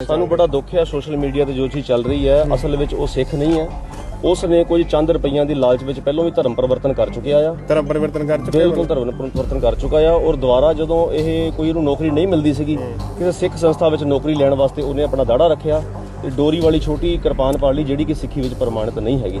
ਸਾਨੂੰ ਬੜਾ ਦੁੱਖ ਹੈ ਸੋਸ਼ਲ ਮੀਡੀਆ ਤੇ ਜੋ ਚੀਜ਼ ਚੱਲ ਰਹੀ ਹੈ ਅਸਲ ਵਿੱਚ ਉਹ ਸਿੱਖ ਨਹੀਂ ਹੈ। ਉਸ ਨੇ ਕੁਝ ਚੰਦ ਰੁਪਈਆਂ ਦੀ ਲਾਲਚ ਵਿੱਚ ਪਹਿਲਾਂ ਵੀ ਧਰਮ ਪਰਿਵਰਤਨ ਕਰ ਚੁੱਕਿਆ ਆ। ਧਰਮ ਪਰਿਵਰਤਨ ਕਰ ਚੁੱਕੇ ਬਿਲਕੁਲ ਧਰਮ ਪਰਿਵਰਤਨ ਕਰ ਚੁੱਕਾ ਆ ਔਰ ਦੁਬਾਰਾ ਜਦੋਂ ਇਹ ਕੋਈ ਇਹਨੂੰ ਨੌਕਰੀ ਨਹੀਂ ਮਿਲਦੀ ਸੀਗੀ ਕਿਸੇ ਸਿੱਖ ਸੰਸਥਾ ਵਿੱਚ ਨੌਕਰੀ ਲੈਣ ਵਾਸਤੇ ਉਹਨੇ ਆਪਣਾ ਦਾੜਾ ਰੱਖਿਆ ਤੇ ਡੋਰੀ ਵਾਲੀ ਛੋਟੀ ਕਿਰਪਾਨ ਪਾੜ ਲਈ ਜਿਹੜੀ ਕਿ ਸਿੱਖੀ ਵਿੱਚ ਪ੍ਰਮਾਣਿਤ ਨਹੀਂ ਹੈਗੀ।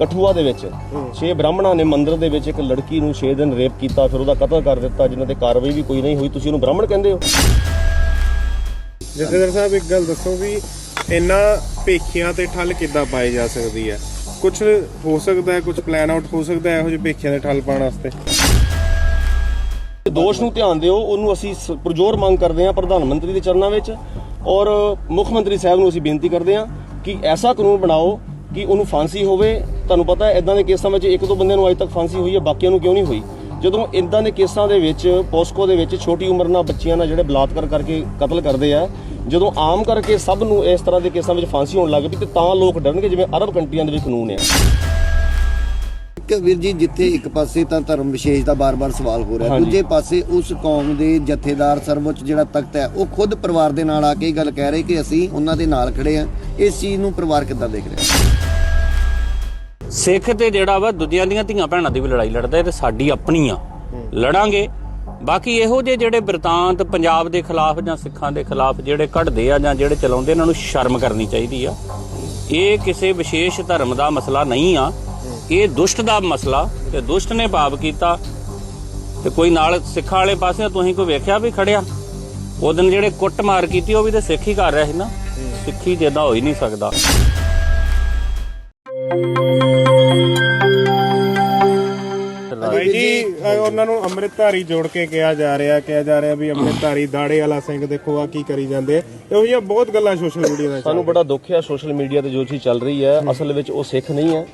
ਕਠੂਆ ਦੇ ਵਿੱਚ। ਛੇ ਬ੍ਰਾਹਮਣਾਂ ਨੇ ਮੰਦਿਰ ਦੇ ਵਿੱਚ ਇੱਕ ਲੜਕੀ ਨੂੰ 6 ਦਿਨ ਰੇਪ ਕੀਤਾ ਫਿਰ ਉਹਦਾ ਕਤਲ ਕਰ ਦਿੱਤਾ ਜਿਨ੍ਹਾਂ ਤੇ ਕਾਰਵਾਈ ਵੀ ਕੋਈ ਨਹੀਂ ਹੋਈ। ਤੁਸੀਂ ਉਹਨੂੰ ਬ੍ਰਾਹਮਣ ਕਹਿੰਦੇ ਹੋ? ਜਥੇਦਾਰ ਸਾਹਿਬ ਇੱਕ ਗੱਲ ਦੱਸੋ ਵੀ ਇਹਨਾਂ ਭੇਖੀਆਂ ਤੇ ਠੱਲ ਕਿੱਦਾਂ ਪਾਈ ਜਾ ਸਕਦੀ ਹੈ? ਕੁਝ ਹੋ ਸਕਦਾ ਹੈ ਕੁਝ ਪਲਾਨ ਆਊਟ ਹੋ ਸਕਦਾ ਹੈ ਇਹੋ ਜਿਹੇ ਭੇਖੀਆਂ ਦੇ ਠੱਲ ਪਾਉਣ ਵਾਸਤੇ? ਦੋਸ਼ ਨੂੰ ਧਿਆਨ ਦਿਓ ਉਹਨੂੰ ਅਸੀਂ ਪੁਰਜੋਰ ਮੰਗ ਕਰਦੇ ਹਾਂ ਪ੍ਰਧਾਨ ਮੰਤਰੀ ਦੇ ਚਰਨਾਂ ਵਿੱਚ ਔਰ ਮੁੱਖ ਮੰਤਰੀ ਸਾਹਿਬ ਨੂੰ ਅਸੀਂ ਬੇਨਤੀ ਕਰਦੇ ਹਾਂ ਕਿ ਐਸਾ ਕਾਨੂੰਨ ਬਣਾਓ ਕਿ ਉਹਨੂੰ ਫਾਂਸੀ ਹੋਵੇ, ਤੁਹਾਨੂੰ ਪਤਾ ਹੈ ਇਦਾਂ ਦੇ ਕੇਸਾਂ ਵਿੱਚ ਇੱਕ ਦੋ ਬੰਦਿਆਂ ਨੂੰ ਅਜੇ ਤੱਕ ਫਾਂਸੀ ਹੋਈ ਹੈ, ਬਾਕੀਆਂ ਨੂੰ ਕਿਉਂ ਨਹੀਂ ਹੋਈ? ਜਦੋਂ ਇਦਾਂ ਦੇ ਕੇਸਾਂ ਦੇ ਵਿੱਚ, ਪੋਸਕੋ ਦੇ ਵਿੱਚ ਛੋਟੀ ਉਮਰ ਨਾਲ ਬੱਚੀਆਂ ਨਾਲ ਜਿਹੜੇ ਬਲਾਤਕਾਰ ਕਰਕੇ ਕਤਲ ਕਰਦੇ ਆ, ਜਦੋਂ ਆਮ ਕਰਕੇ ਸਭ ਨੂੰ ਇਸ ਤਰ੍ਹਾਂ ਦੇ ਕੇਸਾਂ ਵਿੱਚ ਫਾਂਸੀ ਹੋਣ ਲੱਗ ਪਈ, ਤੇ ਤਾਂ ਲੋਕ ਡਰਨਗੇ, ਜਿਵੇਂ ਅਰਬ ਕੰਟਰੀਆਂ ਦੇ ਵਿੱਚ ਕਾਨੂੰਨ ਹੈ ਇੱਕ ਵੀਰ ਜੀ ਜਿੱਥੇ ਇੱਕ ਪਾਸੇ ਤਾਂ ਧਰਮ ਵਿਸ਼ੇਸ਼ ਦਾ ਬਾਰ-ਬਾਰ ਸਵਾਲ ਹੋ ਰਿਹਾ। ਦੂਜੇ ਪਾਸੇ ਉਸ ਕੌਮ ਦੇ ਜਥੇਦਾਰ ਸਰਵਉੱਚ ਜਿਹੜਾ ਤਖਤ ਹੈ ਉਹ ਖੁਦ ਪਰਿਵਾਰ ਦੇ ਨਾਲ ਆ ਕੇ ਇਹ ਗੱਲ ਕਹਿ ਰਹੇ ਕਿ ਅਸੀਂ ਉਹਨਾਂ ਦੇ ਨਾਲ ਖੜੇ ਆ ਇਸ ਚੀਜ਼ ਨੂੰ ਪਰਿਵਾਰ ਕਿੱਦਾਂ ਦੇਖ ਰਿਹਾ? ਸਿੱਖ ਤੇ ਜਿਹੜਾ ਵਾ ਦੁਨੀਆਂ ਦੀਆਂ ਧੀਆਂ ਭੈਣਾਂ ਦੀ ਵੀ ਲੜਾਈ ਲੜਦਾ ਹੈ ਤੇ ਸਾਡੀ ਆਪਣੀ ਆ। ਲੜਾਂਗੇ। ਬਾਕੀ ਇਹੋ ਜਿਹੇ ਜਿਹੜੇ ਬਿਰਤਾਂਤ ਪੰਜਾਬ ਦੇ ਖਿਲਾਫ ਜਾਂ ਸਿੱਖਾਂ ਦੇ ਖਿਲਾਫ ਜਿਹੜੇ ਕੱਢਦੇ ਆ ਜਾਂ ਜਿਹੜੇ ਚਲਾਉਂਦੇ ਇਹਨਾਂ ਨੂੰ ਸ਼ਰਮ ਕਰਨੀ ਚਾਹੀਦੀ ਆ। ਇਹ ਕਿਸੇ ਵਿਸ਼ੇਸ਼ ਧਰਮ ਦਾ ਮਸਲਾ ਨਹੀਂ ਆ। ਇਹ ਦੁਸ਼ਟ ਦਾ ਮਸਲਾ ਤੇ ਦੁਸ਼ਟ ਨੇ ਪਾਪ ਕੀਤਾ ਤੇ ਕੋਈ ਨਾਲ ਸਿੱਖਾਂ ਵਾਲੇ ਪਾਸੇ ਤੁਸੀਂ ਕੋਈ ਵੇਖਿਆ ਵੀ ਖੜਿਆ? ਉਹ ਦਿਨ ਜਿਹੜੇ ਕੁੱਟਮਾਰ ਕੀਤੀ ਉਹ ਵੀ ਤੇ ਸਿੱਖ ਹੀ ਕਰ ਰਿਹਾ ਸੀ ਨਾ। ਸਿੱਖੀ ਜਿੱਦਾਂ ਹੋ ਹੀ ਨਹੀਂ ਸਕਦਾ। ਜੀ ਅਹ ਉਹਨਾਂ ਨੂੰ ਅੰਮ੍ਰਿਤਧਾਰੀ ਜੋੜ ਕੇ ਕਿਹਾ ਜਾ ਰਿਹਾ ਕਿਹਾ ਜਾ ਰਿਹਾ ਵੀ ਅੰਮ੍ਰਿਤਧਾਰੀ ਦਾੜੇ ਵਾਲਾ ਸਿੰਘ ਦੇਖੋ ਆ ਕੀ ਕਰੀ ਜਾਂਦੇ ਆ। ਇਹੋ ਜਿਹੀਆਂ ਬਹੁਤ ਗੱਲਾਂ ਸੋਸ਼ਲ ਮੀਡੀਆ ਦਾ ਸਾਨੂੰ ਬੜਾ ਦੁੱਖ ਹੈ ਸੋਸ਼ਲ ਮੀਡੀਆ ਤੇ ਜੋ ਚੀਜ਼ ਚੱਲ ਰਹੀ ਹੈ ਅਸਲ ਵਿੱਚ ਉਹ ਸਿੱਖ ਨਹੀਂ ਹੈ।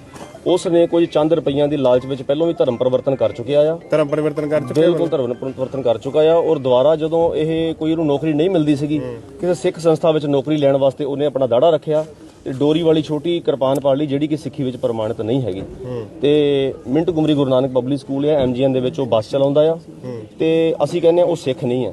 ਉਸ ਨੇ ਕੁਝ ਚੰਦ ਰੁਪਈਆਂ ਦੀ ਲਾਲਚ ਵਿੱਚ ਪਹਿਲਾਂ ਵੀ ਧਰਮ ਪਰਿਵਰਤਨ ਕਰ ਚੁੱਕਿਆ ਆ। ਧਰਮ ਪਰਿਵਰਤਨ ਕਰ ਚੁੱਕੇ ਬਿਲਕੁਲ ਧਰਮ ਪਰਿਵਰਤਨ ਕਰ ਚੁੱਕਾ ਆ ਔਰ ਦੁਬਾਰਾ ਜਦੋਂ ਇਹ ਕੋਈ ਇਹਨੂੰ ਨੌਕਰੀ ਨਹੀਂ ਮਿਲਦੀ ਸੀਗੀ ਕਿਸੇ ਸਿੱਖ ਸੰਸਥਾ ਵਿੱਚ ਨੌਕਰੀ ਲੈਣ ਵਾਸਤੇ ਉਹਨੇ ਆਪਣਾ ਦਾੜਾ ਰੱਖਿਆ ਤੇ ਡੋਰੀ ਵਾਲੀ ਛੋਟੀ ਕਿਰਪਾਨ ਪਾੜ ਲਈ ਜਿਹੜੀ ਕਿ ਸਿੱਖੀ ਵਿੱਚ ਪ੍ਰਮਾਣਿਤ ਨਹੀਂ ਹੈਗੀ। ਤੇ Montgomery Guru Nanak public school ਹੈ ਐਮਜੀਐਨ ਦੇ ਵਿੱਚ ਉਹ ਬੱਸ ਚਲਾਉਂਦਾ ਆ। ਤੇ ਅਸੀਂ ਕਹਿੰਦੇ ਹਾਂ ਉਹ ਸਿੱਖ ਨਹੀਂ ਹੈ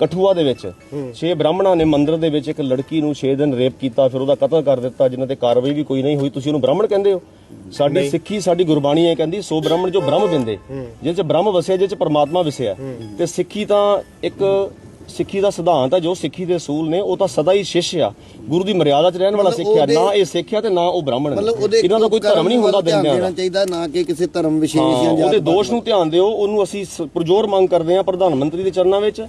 ਕਠੂਆ ਦੇ ਵਿੱਚ। ਛੇ ਬ੍ਰਾਹਮਣਾਂ ਨੇ ਮੰਦਿਰ ਦੇ ਵਿੱਚ ਇੱਕ ਲੜਕੀ ਨੂੰ 6 ਦਿਨ ਰੇਪ ਕੀਤਾ ਫਿਰ ਉਹਦਾ ਕਤਲ ਕਰ ਦਿੱਤਾ ਜਿਨ੍ਹਾਂ ਤੇ ਕਾਰਵਾਈ ਵੀ ਕੋਈ ਨਹੀਂ ਹੋਈ। ਤੁਸੀਂ ਉਹਨੂੰ ਬ੍ਰਾਹਮਣ ਕਹਿੰਦੇ ਹੋ? ਸਾਡੀ ਸਿੱਖੀ ਸਾਡੀ ਗੁਰਬਾਣੀ ਇਹ ਕਹਿੰਦੀ ਸੋ ਬ੍ਰਾਹਮਣ ਜੋ ਬ੍ਰਹਮ ਬਿੰਦੇ। ਜਿਸ ਚ ਬ੍ਰਹਮ ਵਸਿਆ ਜਿਸ ਚ ਪਰਮਾਤਮਾ ਵਸਿਆ। ਤੇ ਸਿੱਖੀ ਤਾਂ ਇੱਕ ਸਿੱਖੀ ਦਾ ਸਿਧਾਂਤ ਹੈ ਜੋ ਸਿੱਖੀ ਦੇ ਅਸੂਲ ਨੇ ਉਹ ਤਾਂ ਸਦਾ ਹੀ ਸ਼ਿਸ਼ ਆ। ਗੁਰੂ ਦੀ ਮਰਿਆਦਾ 'ਚ ਰਹਿਣ ਵਾਲਾ ਸਿੱਖਿਆ ਨਾ ਇਹ ਸਿੱਖਿਆ ਤੇ ਨਾ ਉਹ ਬ੍ਰਾਹਮਣ ਇਹਨਾਂ ਦਾ ਕੋਈ ਧਰਮ ਨਹੀਂ ਹੁੰਦਾ ਦਿੰਦਿਆਂ ਦੇਣਾ ਚਾਹੀਦਾ ਨਾ ਕਿ ਕਿਸੇ ਧਰਮ ਵਿਸ਼ੇਸ਼ ਜਾਂ ਉਹਦੇ ਦੋਸ਼ ਨੂੰ ਧਿਆਨ ਦਿਓ ਉਹਨੂੰ ਅਸੀਂ ਪੁਰਜੋਰ ਮੰਗ ਕਰਦੇ ਹਾਂ ਪ੍ਰਧਾਨ ਮੰਤਰੀ ਦੇ ਚਰਨਾਂ ਵਿੱਚ।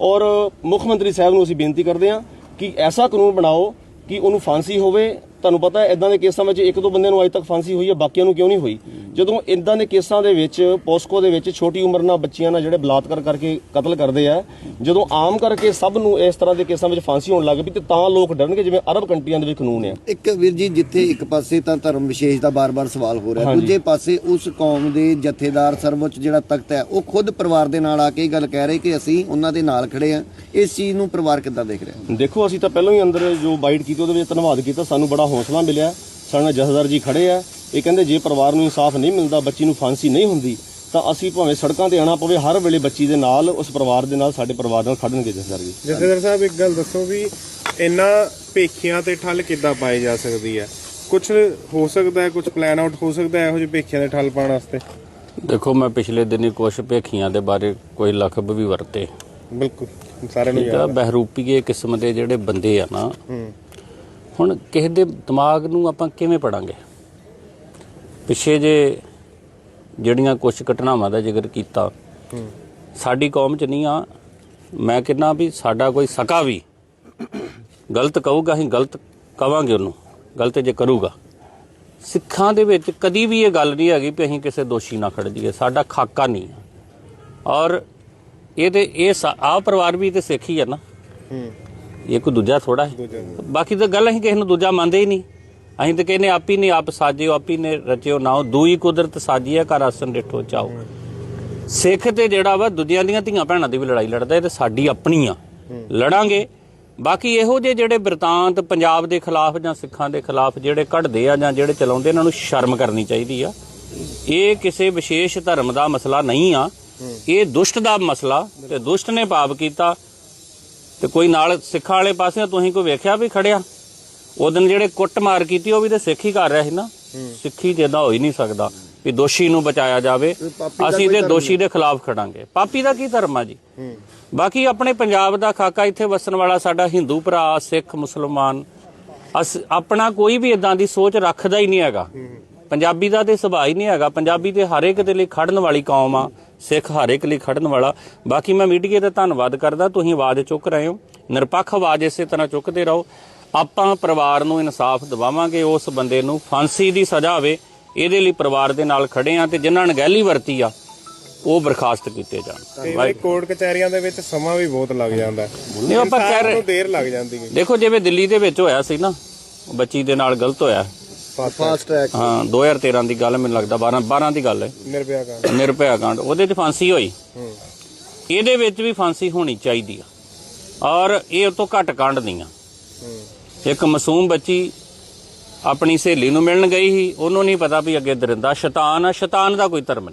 ਔਰ ਮੁੱਖ ਮੰਤਰੀ ਸਾਹਿਬ ਨੂੰ ਅਸੀਂ ਬੇਨਤੀ ਕਰਦੇ ਹਾਂ ਕਿ ਐਸਾ ਕਾਨੂੰਨ ਬਣਾਓ ਕਿ ਉਹਨੂੰ ਫਾਂਸੀ ਹੋਵੇ। ਤੁਹਾਨੂੰ ਪਤਾ ਹੈ ਇਦਾਂ ਦੇ ਕੇਸਾਂ ਵਿੱਚ ਇੱਕ ਦੋ ਬੰਦਿਆਂ ਨੂੰ ਅਜੇ ਤੱਕ ਫਾਂਸੀ ਹੋਈ ਹੈ, ਬਾਕੀਆਂ ਨੂੰ ਕਿਉਂ ਨਹੀਂ ਹੋਈ? ਜਦੋਂ ਇਦਾਂ ਦੇ ਕੇਸਾਂ ਦੇ ਵਿੱਚ ਪੋਸਕੋ ਦੇ ਵਿੱਚ ਛੋਟੀ ਉਮਰ ਨਾਲ ਬੱਚੀਆਂ ਨਾਲ ਜਿਹੜੇ ਬਲਾਤਕਾਰ ਕਰਕੇ ਕਤਲ ਕਰਦੇ ਆ ਜਦੋਂ ਆਮ ਕਰਕੇ ਸਭ ਨੂੰ ਇਸ ਤਰ੍ਹਾਂ ਦੇ ਕੇਸਾਂ ਵਿੱਚ ਫਾਂਸੀ ਹੋਣ ਲੱਗ ਪਈ ਤੇ ਤਾਂ ਲੋਕ ਡਰਨਗੇ ਜਿਵੇਂ ਅਰਬ ਕੰਟਰੀਆਂ ਦੇ ਵਿੱਚ ਕਾਨੂੰਨ ਹੈ ਇੱਕ ਵੀਰ ਜੀ ਜਿੱਥੇ ਇੱਕ ਪਾਸੇ ਤਾਂ ਧਰਮ ਵਿਸ਼ੇਸ਼ ਦਾ ਬਾਰ-ਬਾਰ ਸਵਾਲ ਹੋ ਰਿਹਾ। ਦੂਜੇ ਪਾਸੇ ਉਸ ਕੌਮ ਦੇ ਜਥੇਦਾਰ ਸਰਵਉੱਚ ਜਿਹੜਾ ਤਖਤ ਹੈ ਉਹ ਖੁਦ ਪਰਿਵਾਰ ਦੇ ਨਾਲ ਆ ਕੇ ਇਹ ਗੱਲ ਕਹਿ ਰਹੇ ਕਿ ਅਸੀਂ ਉਹਨਾਂ ਦੇ ਨਾਲ ਖੜੇ ਆ ਇਸ ਚੀਜ਼ ਨੂੰ ਪਰਿਵਾਰ ਕਿੱਦਾਂ ਦੇਖ ਰਿਹਾ? ਦੇਖੋ ਅਸੀਂ ਤਾਂ ਪਹਿਲਾਂ ਹੀ ਅੰਦਰ ਜੋ ਬਾਈਟ ਕੀਤੀ ਉਹਦੇ ਵਿੱਚ ਧੰਨਵਾਦ ਕੀਤਾ ਸਾਨੂੰ ਬੜਾ ਹੌਸਲਾ ਮਿਲਿਆ। ਸਾਡੇ ਨਾਲ ਜਥੇਦਾਰ ਜੀ ਖੜੇ ਆ। ਇਹ ਕਹਿੰਦੇ ਜੇ ਪਰਿਵਾਰ ਨੂੰ ਇਨਸਾਫ ਨਹੀਂ ਮਿਲਦਾ ਬੱਚੀ ਨੂੰ ਫਾਂਸੀ ਨਹੀਂ ਹੁੰਦੀ ਤਾਂ ਅਸੀਂ ਭਾਵੇਂ ਸੜਕਾਂ ਤੇ ਆਣਾ ਪਵੇ ਹਰ ਵੇਲੇ ਬੱਚੀ ਦੇ ਨਾਲ ਉਸ ਪਰਿਵਾਰ ਦੇ ਨਾਲ ਸਾਡੇ ਪਰਿਵਾਰ ਨਾਲ ਖੜਨਗੇ ਜਥੇਦਾਰ ਜੀ ਜਥੇਦਾਰ ਸਾਹਿਬ ਇੱਕ ਗੱਲ ਦੱਸੋ ਵੀ ਇਹਨਾਂ ਭੇਖੀਆਂ ਤੇ ਠੱਲ ਕਿੱਦਾਂ ਪਾਈ ਜਾ ਸਕਦੀ ਹੈ? ਕੁਝ ਹੋ ਸਕਦਾ ਹੈ ਕੁਝ ਪਲਾਨ ਆਊਟ ਹੋ ਸਕਦਾ ਹੈ ਇਹੋ ਜਿਹੇ ਭੇਖੀਆਂ ਦੇ ਠੱਲ ਪਾਉਣ ਵਾਸਤੇ? ਦੇਖੋ ਮੈਂ ਪਿਛਲੇ ਦਿਨੀ ਕੁਛ ਭੇਖੀਆਂ ਦੇ ਬਾਰੇ ਕੋਈ ਲਖਬ ਵੀ ਵਰਤੇ। ਬਿਲਕੁਲ ਸਾਰਿਆਂ ਨੂੰ ਯਾਦ ਬਹਿਰੂਪੀਏ ਕਿਸਮ ਦੇ ਜਿਹੜੇ ਬੰਦੇ ਆ ਨਾ ਹੁਣ ਕਿਸੇ ਦੇ ਦਿਮਾਗ ਨੂੰ ਆਪਾਂ ਕਿਵੇਂ ਪੜਾਂਗੇ? ਪਿੱਛੇ ਜੇ ਜਿਹੜੀਆਂ ਕੁਝ ਘਟਨਾਵਾਂ ਦਾ ਜ਼ਿਕਰ ਕੀਤਾ ਸਾਡੀ ਕੌਮ ਚ ਨਹੀਂ ਆ। ਮੈਂ ਕਹਿੰਦਾ ਵੀ ਸਾਡਾ ਕੋਈ ਸਕਾ ਵੀ ਗਲਤ ਕਹੂਗਾ ਅਸੀਂ ਗਲਤ ਕਵਾਂਗੇ ਉਹਨੂੰ। ਗਲਤ ਜੇ ਕਰੂਗਾ। ਸਿੱਖਾਂ ਦੇ ਵਿੱਚ ਕਦੀ ਵੀ ਇਹ ਗੱਲ ਨਹੀਂ ਹੈਗੀ ਵੀ ਅਸੀਂ ਕਿਸੇ ਦੋਸ਼ੀ ਨਾਲ ਖੜ ਜਾਈਏ। ਸਾਡਾ ਖਾਕਾ ਨਹੀਂ ਹੈ ਔਰ ਇਹ ਤੇ ਇਹ ਆ ਪਰਿਵਾਰ ਵੀ ਤੇ ਸਿੱਖ ਹੀ ਹੈ ਨਾ। ਹੂੰ। ਇਹ ਕੋਈ ਦੂਜਾ ਥੋੜਾ ਹੈ। ਬਾਕੀ ਤਾਂ ਗੱਲ ਅਸੀਂ ਕਿਸੇ ਨੂੰ ਦੂਜਾ ਮੰਨਦੇ ਹੀ ਨਹੀਂ। ਅਸੀਂ ਤਾਂ ਕਹਿੰਦੇ ਆਪੀ ਨੇ ਆਪ ਸਾਜਿਓ, ਆਪੀ ਨੇ ਰਚਿਓ ਨਾਓ ਦੂਈ ਕੁਦਰਤ ਸਾਜੀਆ ਕਰ ਆਸਨ ਡਿਠੋ ਚਾਓ ਸਿੱਖ ਤੇ ਜਿਹੜਾ ਵਾ, ਦੂਜਿਆਂ ਦੀਆਂ ਧੀਆਂ ਭੈਣਾਂ ਦੀ ਵੀ ਲੜਾਈ ਲੜਦਾ, ਇਹ ਤੇ ਸਾਡੀ ਆਪਣੀ ਆ। ਲੜਾਂਗੇ। ਬਾਕੀ ਇਹੋ ਜਿਹੇ ਜਿਹੜੇ ਬਿਰਤਾਂਤ ਪੰਜਾਬ ਦੇ ਖਿਲਾਫ ਜਾਂ ਸਿੱਖਾਂ ਦੇ ਖਿਲਾਫ ਜਿਹੜੇ ਕੱਢਦੇ ਆ ਜਾਂ ਜਿਹੜੇ ਚਲਾਉਂਦੇ, ਇਹਨਾਂ ਨੂੰ ਸ਼ਰਮ ਕਰਨੀ ਚਾਹੀਦੀ ਆ। ਇਹ ਕਿਸੇ ਵਿਸ਼ੇਸ਼ ਧਰਮ ਦਾ ਮਸਲਾ ਨਹੀਂ ਆ। ਇਹ ਦੁਸ਼ਟ ਦਾ ਮਸਲਾ ਤੇ ਦੁਸ਼ਟ ਨੇ ਪਾਪ ਕੀਤਾ। ਤੇ ਕੋਈ ਨਾਲ ਸਿੱਖਾਂ ਵਾਲੇ ਪਾਸੇ ਤੁਸੀਂ ਕੋਈ ਵੇਖਿਆ ਵੀ ਖੜਿਆ? ਉਹ ਦਿਨ ਜਿਹੜੇ ਕੁੱਟ ਮਾਰ ਕੀਤੀ ਉਹ ਵੀ ਤੇ ਸਿੱਖ ਹੀ ਕਰ ਰਿਹਾ ਸੀ ਨਾ। ਸਿੱਖੀ ਜਿੱਦਾਂ ਹੋ ਹੀ ਨਹੀਂ ਸਕਦਾ ਵੀ ਦੋਸ਼ੀ ਨੂੰ ਬਚਾਇਆ ਜਾਵੇ। ਅਸੀਂ ਤੇ ਦੋਸ਼ੀ ਦੇ ਖਿਲਾਫ ਖੜਾਂਗੇ। ਪਾਪੀ ਦਾ ਕੀ ਧਰਮ ਆ ਜੀ? ਬਾਕੀ ਆਪਣੇ ਪੰਜਾਬ ਦਾ ਖਾਕਾ ਇੱਥੇ ਵਸਣ ਵਾਲਾ ਸਾਡਾ ਹਿੰਦੂ ਭਰਾ ਸਿੱਖ ਮੁਸਲਮਾਨ ਆਪਣਾ ਕੋਈ ਵੀ ਇਦਾਂ ਦੀ ਸੋਚ ਰੱਖਦਾ ਹੀ ਨਹੀਂ ਹੈਗਾ। ਪੰਜਾਬੀ ਦਾ ਤੇ ਸੁਭਾਅ ਹੀ ਨਹੀਂ ਹੈਗਾ। ਪੰਜਾਬੀ ਤੇ ਹਰ ਇੱਕ ਦੇ ਲਈ ਖੜਨ ਵਾਲੀ ਕੌਮ ਆ। ਸਿੱਖ ਹਰ ਇੱਕ ਲਈ ਖੜਨ ਵਾਲਾ। ਬਾਕੀ ਮੈਂ ਮੀਡੀਆ ਦਾ ਧੰਨਵਾਦ ਕਰਦਾ। ਤੁਸੀਂ ਆਵਾਜ਼ ਚੁੱਕ ਰਹੇ ਹੋ। ਨਿਰਪੱਖ ਆਵਾਜ਼ ਇਸੇ ਤਰ੍ਹਾਂ ਚੁੱਕਦੇ ਰਹੋ। ਆਪਾਂ ਪਰਿਵਾਰ ਨੂੰ ਇਨਸਾਫ ਦਿਵਾਵਾਂਗੇ ਉਸ ਬੰਦੇ ਨੂੰ ਫਾਂਸੀ ਦੀ ਸਜ਼ਾ ਹੋਵੇ ਇਹਦੇ ਲਈ ਪਰਿਵਾਰ ਦੇ ਨਾਲ ਖੜੇ ਆ ਤੇ ਜਿਨ੍ਹਾਂ ਨੇ ਗਹਿਲੀ ਵਰਤੀ ਆ ਉਹ ਬਰਖਾਸਤ ਕੀਤੇ ਜਾਣ। ਕੋਰਟ ਕਚਹਿਰੀਆਂ ਦੇ ਵਿੱਚ ਸਮਾਂ ਵੀ ਬਹੁਤ ਲੱਗ ਜਾਂਦਾ। ਨਹੀਂ ਆਪਾਂ ਕਹਿ ਰਹੇ ਨੂੰ ਦੇਰ ਲੱਗ ਜਾਂਦੀ ਹੈ। ਦੇਖੋ ਜਿਵੇਂ ਦਿੱਲੀ ਦੇ ਵਿੱਚ ਹੋਇਆ ਸੀ ਨਾ ਬੱਚੀ ਦੇ ਨਾਲ ਗਲਤ ਹੋਇਆ। ਫਾਸਟ ਟਰੈਕ ਹਾਂ 2013 ਦੀ ਗੱਲ ਮੈਨੂੰ ਲੱਗਦਾ 12 12 ਦੀ ਗੱਲ ਹੈ। ਨਿਰਭਿਆ ਕਰ ਨਿਰਭਇਆ ਕਾਂਡ ਉਹਦੇ 'ਚ ਫਾਂਸੀ ਹੋਈ। ਇਹਦੇ ਵਿੱਚ ਵੀ ਫਾਂਸੀ ਹੋਣੀ ਚਾਹੀਦੀ ਆ। ਔਰ ਇਹ ਤੋਂ ਘੱਟ ਕਾਂਡ ਨਹੀਂ ਆ। ਇੱਕ ਮਾਸੂਮ ਬੱਚੀ ਆਪਣੀ ਸਹੇਲੀ ਨੂੰ ਮਿਲਣ ਗਈ ਸੀ, ਉਹਨੂੰ ਨਹੀਂ ਪਤਾ ਵੀ ਅੱਗੇ ਦਰਿੰਦਾ ਸ਼ੈਤਾਨ ਆ, ਸ਼ੈਤਾਨ ਦਾ ਕੋਈ ਧਰਮ ਨਹੀਂ।